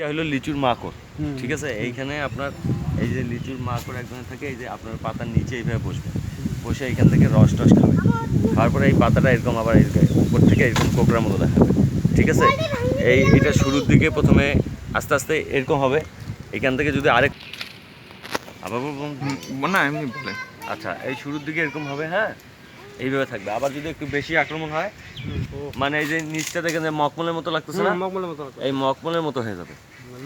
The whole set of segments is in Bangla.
এটা হলো লিচুর মাকড়। ঠিক আছে? এইখানে আপনার এই যে লিচুর মাকড় একজনের থাকে এই যে আপনার পাতার নিচে এইভাবে বসবে। বসে এইখান থেকে রস টস খাবে। খাওয়ার পরে এই পাতাটা এরকম আবার এরকম উপর থেকে এরকম কোকড়ার মতো দেখাবে। ঠিক আছে? এই এটা শুরুর দিকে প্রথমে আস্তে আস্তে এরকম হবে। এখান থেকে যদি আরেক আবার বলব না এমনি বলে। আচ্ছা এই শুরুর দিকে এরকম হবে হ্যাঁ? এইভাবে থাকবে। আবার যদি একটু বেশি আক্রমণ হয় মানে এই যে নিচটা দেখেন যে মকমলের মতো লাগতেছে না? এই মকমলের মতো হয়ে যাবে।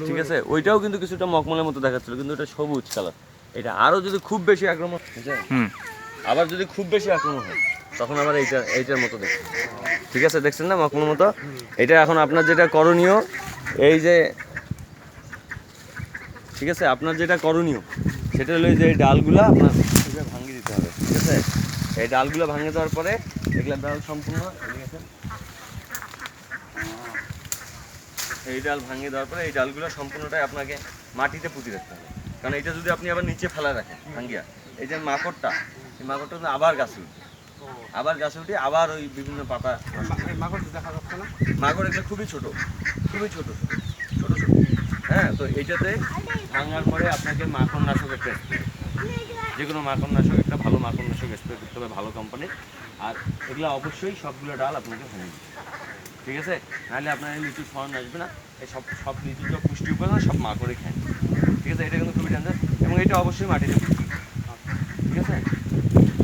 ঠিক আছে? ওইটাও কিন্তু কিছুটা মকমলের মতো দেখাচ্ছিল কিন্তু এটা সবুজ কালার। এটা আরও যদি খুব বেশি আক্রমণ? আবার যদি খুব বেশি আক্রমণ হয় তখন আবার এইটা এইটার মতো দেখছেন ঠিক আছে? দেখছেন না মকমলের মতো? এটা এখন আপনার যেটা করণীয় এই যে ঠিক আছে? আপনার যেটা করণীয় সেটা হলো এই যে এই ডালগুলো আপনার ভাঙিয়ে দিতে হবে। ঠিক আছে? এই ডালগুলো ভাঙিয়ে দেওয়ার পরে এগুলা ডাল সম্পূর্ণ এই ডাল ভাঙিয়ে দেওয়ার পরে এই ডালগুলো সম্পূর্ণটাই আপনাকে মাটিতে পুঁতে রাখতে হবে। কারণ এটা যদি আপনি আবার নিচে ফেলা রাখেন ভাঙ্গিয়া এই যে মাকড়টা এই মাকড়টা কিন্তু আবার গাছে উঠবে আবার গাছে উঠে আবার ওই বিভিন্ন পাতা মাকড় এগুলো খুবই ছোট খুবই ছোট ছোট ছোট। হ্যাঁ তো এইটাতে ভাঙার পরে আপনাকে মাখন নাশক একটা যে কোনো মাখন নাশক একটা ভালো মাখন নাশক স্প্রে করতে হবে ভালো কোম্পানির আর এগুলো অবশ্যই সবগুলো ডাল আপনাকে ভেঙে দিতে ঠিক আছে? নাহলে আপনার লিচু ফলন আসবে না। এই সব সব লিচুর যা পুষ্টি উপাদান, সব মা করে খায়। ঠিক আছে? এটা কিন্তু খুবই ডেঞ্জার এবং এটা অবশ্যই মাটিতে